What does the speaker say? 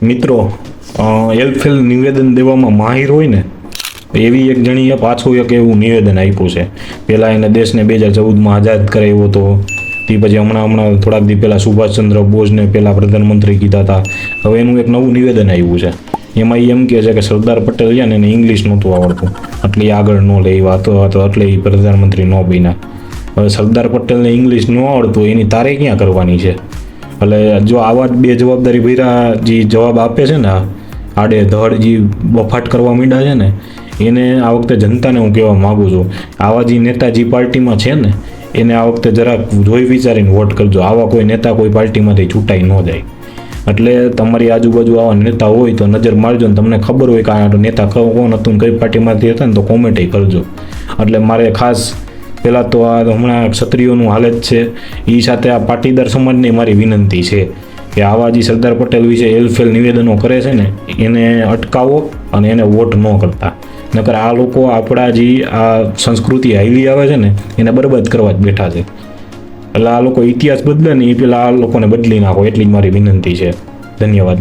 મિત્રો એલફેલ નિવેદન દેવામાં માહિર હોય ને, એવી એક જણીએ પાછું એક એવું નિવેદન આપ્યું છે. પહેલાં એને દેશને બે હજાર ચૌદમાં આઝાદ કરાવ્યો હતો. તે પછી હમણાં હમણાં થોડાક દી પહેલાં સુભાષચંદ્ર બોઝને પહેલાં પ્રધાનમંત્રી કીધા હતા. હવે એનું એક નવું નિવેદન આવ્યું છે. એમાં એ એમ કહે છે કે સરદાર પટેલ છે ને એને ઇંગ્લિશ નહોતું આવડતું. આટલી આગળ ન લે એ વાતો હતો, એટલે એ પ્રધાનમંત્રી ન બન્યા. હવે સરદાર પટેલને ઇંગ્લિશ ન આવડતું, એની તારે ક્યાં કરવાની છે? એટલે જો આવા બે જવાબદારી ભર્યા જે જવાબ આપે છે ને, આડે ધડ જે બફાટ કરવા માંડ્યા છે ને, એને આ વખતે જનતાને હું કહેવા માગું છું. આવા જે નેતા જે પાર્ટીમાં છે ને, એને આ વખતે જરાક જોઈ વિચારીને વોટ કરજો. આવા કોઈ નેતા કોઈ પાર્ટીમાંથી છૂટાઈ ન જાય. એટલે તમારી આજુબાજુ આવા નેતા હોય તો નજર મારજો ને તમને ખબર હોય કે આ નેતા કોણ હતું કઈ પાર્ટીમાંથી હતા ને તો કોમેન્ટ કરજો. એટલે મારે ખાસ પહેલાં તો આ હમણાં ક્ષત્રિયોનું હાલત છે. એ સાથે આ પાટીદાર સમાજની મારી વિનંતી છે કે આવા જે સરદાર પટેલ વિશે એલફેલ નિવેદનો કરે છે ને, એને અટકાવો અને એને વોટ ન કરતા. નકર આ લોકો આપણા જે આ સંસ્કૃતિ હાઈલી આવે છે ને, એને બરબાદ કરવા જ બેઠા છે. એટલે આ લોકો ઇતિહાસ બદલે ને એ પેલા આ લોકોને બદલી નાખો, એટલી જ મારી વિનંતી છે. ધન્યવાદ.